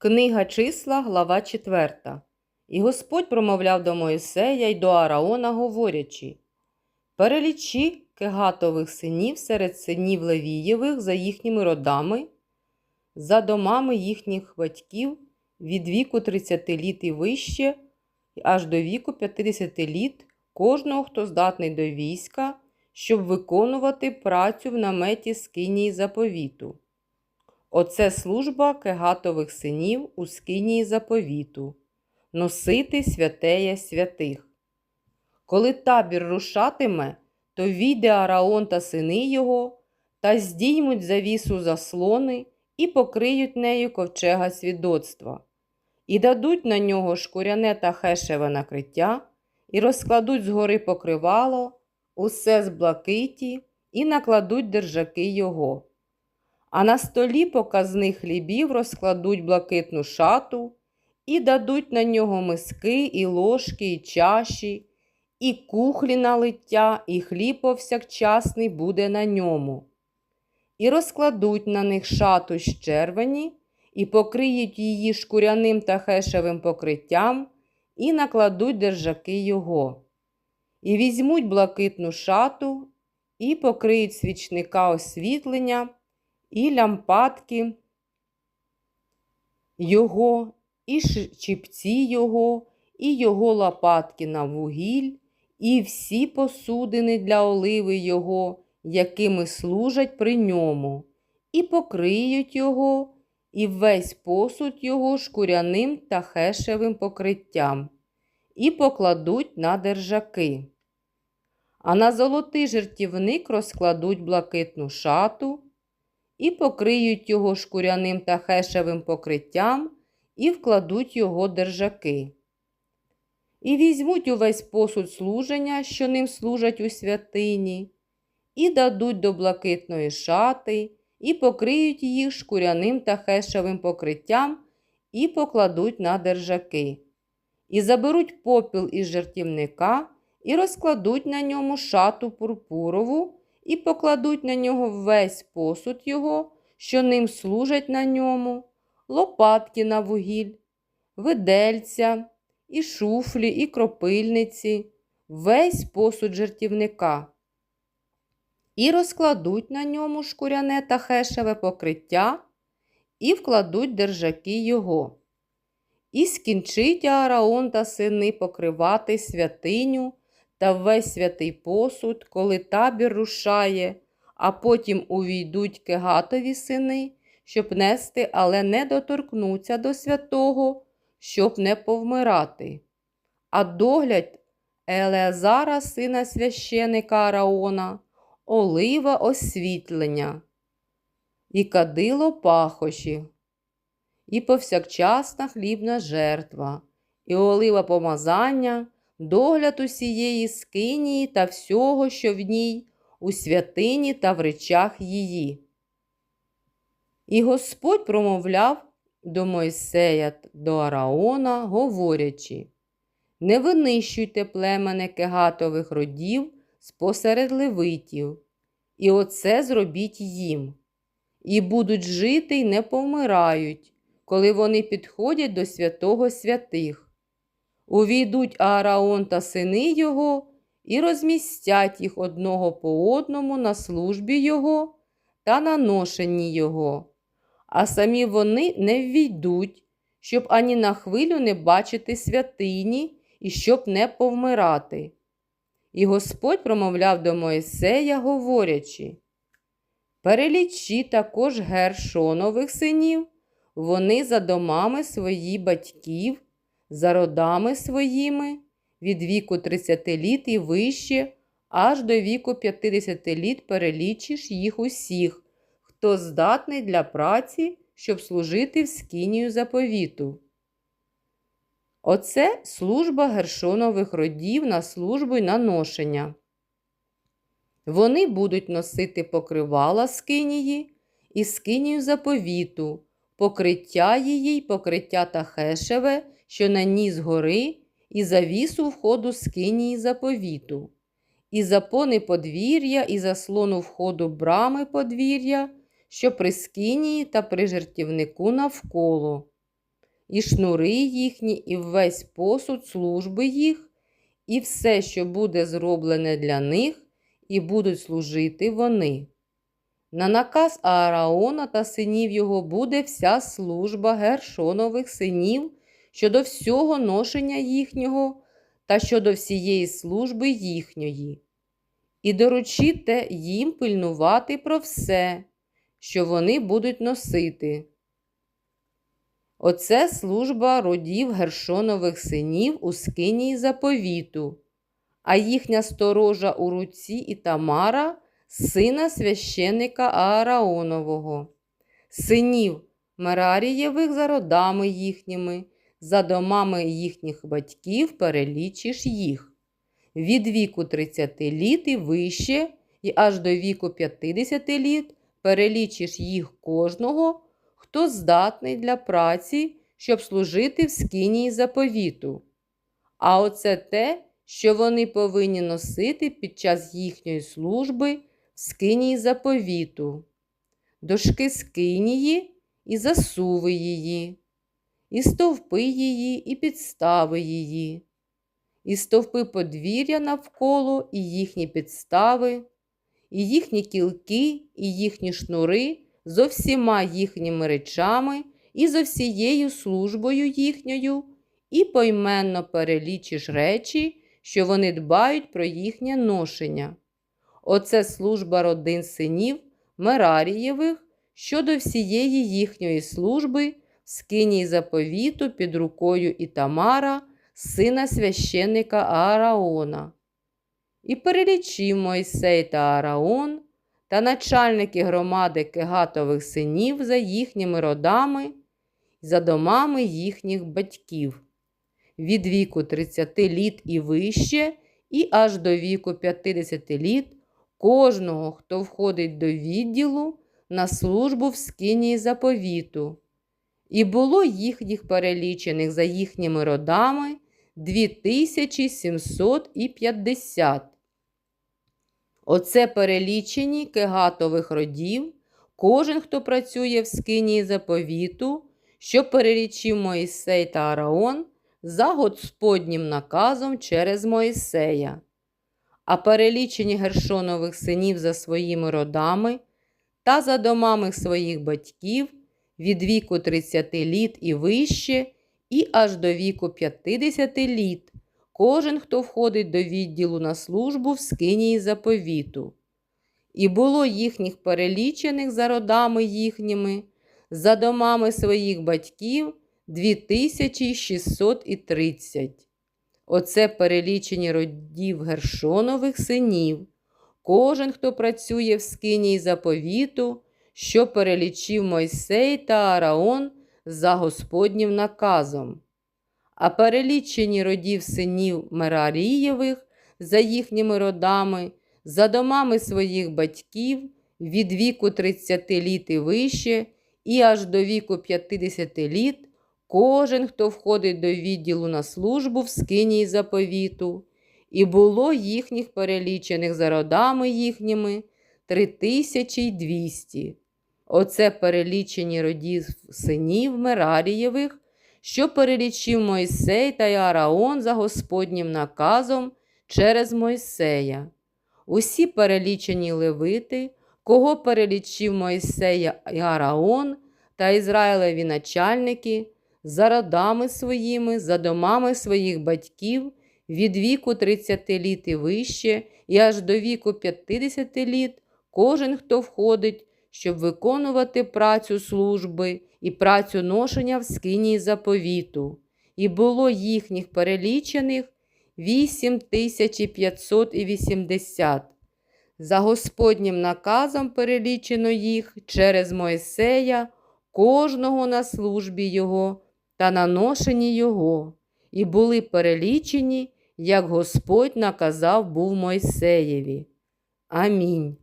Книга числа, глава 4. І Господь промовляв до Моїсея й до Араона, говорячи: Перелічи кегатових синів серед синів Левієвих за їхніми родами, за домами їхніх батьків від віку 30 літ і вище, аж до віку 50 літ, кожного, хто здатний до війська, щоб виконувати працю в наметі скинії заповіту. Оце служба кегатових синів у скинії заповіту, носити святеє святих. Коли табір рушатиме, то війде Араон та сини його, та здіймуть завісу заслони і покриють нею ковчега свідоцтва, і дадуть на нього шкуряне та хешеве накриття, і розкладуть згори покривало, усе з блакиті, і накладуть держаки його. А на столі показних хлібів розкладуть блакитну шату і дадуть на нього миски, і ложки, і чаші, і кухлі на лиття, і хліб повсякчасний буде на ньому. І розкладуть на них шату з червені, і покриють її шкуряним та хешевим покриттям, і накладуть держаки його. І візьмуть блакитну шату, і покриють свічника освітлення і лямпадки його, і чіпці його, і його лопатки на вугіль, і всі посудини для оливи його, якими служать при ньому, і покриють його, і весь посуд його шкуряним та хешевим покриттям, і покладуть на держаки. А на золотий жертівник розкладуть блакитну шату і покриють його шкуряним та хешевим покриттям і вкладуть його держаки. І візьмуть увесь посуд служення, що ним служать у святині, і дадуть до блакитної шати, і покриють їх шкуряним та хешевим покриттям, і покладуть на держаки. І заберуть попіл із жертівника, і розкладуть на ньому шату пурпурову і покладуть на нього весь посуд його, що ним служать на ньому, лопатки на вугіль, видельця, і шуфлі, і кропильниці, весь посуд жертівника. І розкладуть на ньому шкуряне та хешеве покриття, і вкладуть держаки його. І скінчить Аараон та сини покривати святиню та весь святий посуд, коли табір рушає, а потім увійдуть кегатові сини, щоб нести, але не доторкнуться до святого, щоб не повмирати. А догляд Елеазара, сина священика Араона, олива освітлення, і кадило пахощі, і повсякчасна хлібна жертва, і олива помазання догляд усієї скинії та всього, що в ній, у святині та в речах її. І Господь промовляв до Мойсея до Араона, говорячи: Не винищуйте племене кегатових родів спосеред левитів, і оце зробіть їм, і будуть жити й не помирають, коли вони підходять до святого святих. Увійдуть Аараон та сини його і розмістять їх одного по одному на службі його та на ношенні його, а самі вони не ввійдуть, щоб ані на хвилю не бачити святині і щоб не повмирати. І Господь промовляв до Моїсея, говорячи: Перелічі також гершонових синів, вони за домами своїх батьків за родами своїми від віку 30 літ і вище, аж до віку 50 літ перелічиш їх усіх, хто здатний для праці, щоб служити в скинію заповіту. Оце служба гершонових родів на службу й на ношення. Вони будуть носити покривала скинії і скинію заповіту, покриття її й покриття Тахешеве що на ній згори, і завісу входу скинії заповіту, і запони подвір'я, і заслону входу брами подвір'я, що при скинії та при жертівнику навколо, і шнури їхні, і весь посуд служби їх, і все, що буде зроблене для них, і будуть служити вони. На наказ Аараона та синів його буде вся служба Гершонових синів щодо всього ношення їхнього та щодо всієї служби їхньої. І доручіте їм пильнувати про все, що вони будуть носити. Оце служба родів Гершонових синів у скинії заповіту, а їхня сторожа у руці Ітамара – сина священика Аараонового, синів Мерарієвих за родами їхніми, за домами їхніх батьків перелічиш їх. Від віку 30 літ і вище, і аж до віку 50 літ перелічиш їх кожного, хто здатний для праці, щоб служити в скинії заповіту. А оце те, що вони повинні носити під час їхньої служби скинії заповіту, дошки скинії і засуви її, і стовпи її, і підстави її, і стовпи подвір'я навколо, і їхні підстави, і їхні кілки, і їхні шнури зо всіма їхніми речами і зо всією службою їхньою, і пойменно перелічиш речі, що вони дбають про їхнє ношення. Оце служба родин синів Мерарієвих щодо всієї їхньої служби в скинії заповіту під рукою Ітамара, сина священника Аараона. І перелічив Мойсей та Аараон та начальники громади кегатових синів за їхніми родами за домами їхніх батьків. Від віку 30 літ і вище, і аж до віку 50 літ кожного, хто входить до відділу на службу в скинії заповіту. І було їхніх перелічених за їхніми родами 2750. Оце перелічені кегатових родів, кожен, хто працює в скинії заповіту, що перелічив Моїсей та Араон за Господнім наказом через Моїсея а перелічені Гершонових синів за своїми родами та за домами своїх батьків від віку 30 літ і вище, і аж до віку 50 літ, кожен, хто входить до відділу на службу в скинії заповіту. І було їхніх перелічених за родами їхніми, за домами своїх батьків 2630. Оце перелічені родів Гершонових синів. Кожен, хто працює в скинії заповіту, що перелічив Мойсей та Араон за Господнім наказом. А перелічені родів синів Мерарієвих за їхніми родами, за домами своїх батьків від віку 30 літ і вище, і аж до віку 50 літ. Кожен, хто входить до відділу на службу в скинії заповіту, і було їхніх перелічених за родами їхніми 3200. Оце перелічені родів синів Мерарієвих, що перелічив Мойсей та Яраон за Господнім наказом через Мойсея. Усі перелічені левити, кого перелічив Мойсей і Араон та Ізраїлеві начальники за родами своїми, за домами своїх батьків від віку 30 літ і вище, і аж до віку 50 літ, кожен, хто входить, щоб виконувати працю служби і працю ношення в скинії заповіту, і було їхніх перелічених 8580. За Господнім наказом перелічено їх через Моїсея, кожного на службі Його та на ношенні його, і були перелічені, як Господь наказав був Мойсеєві. Амінь.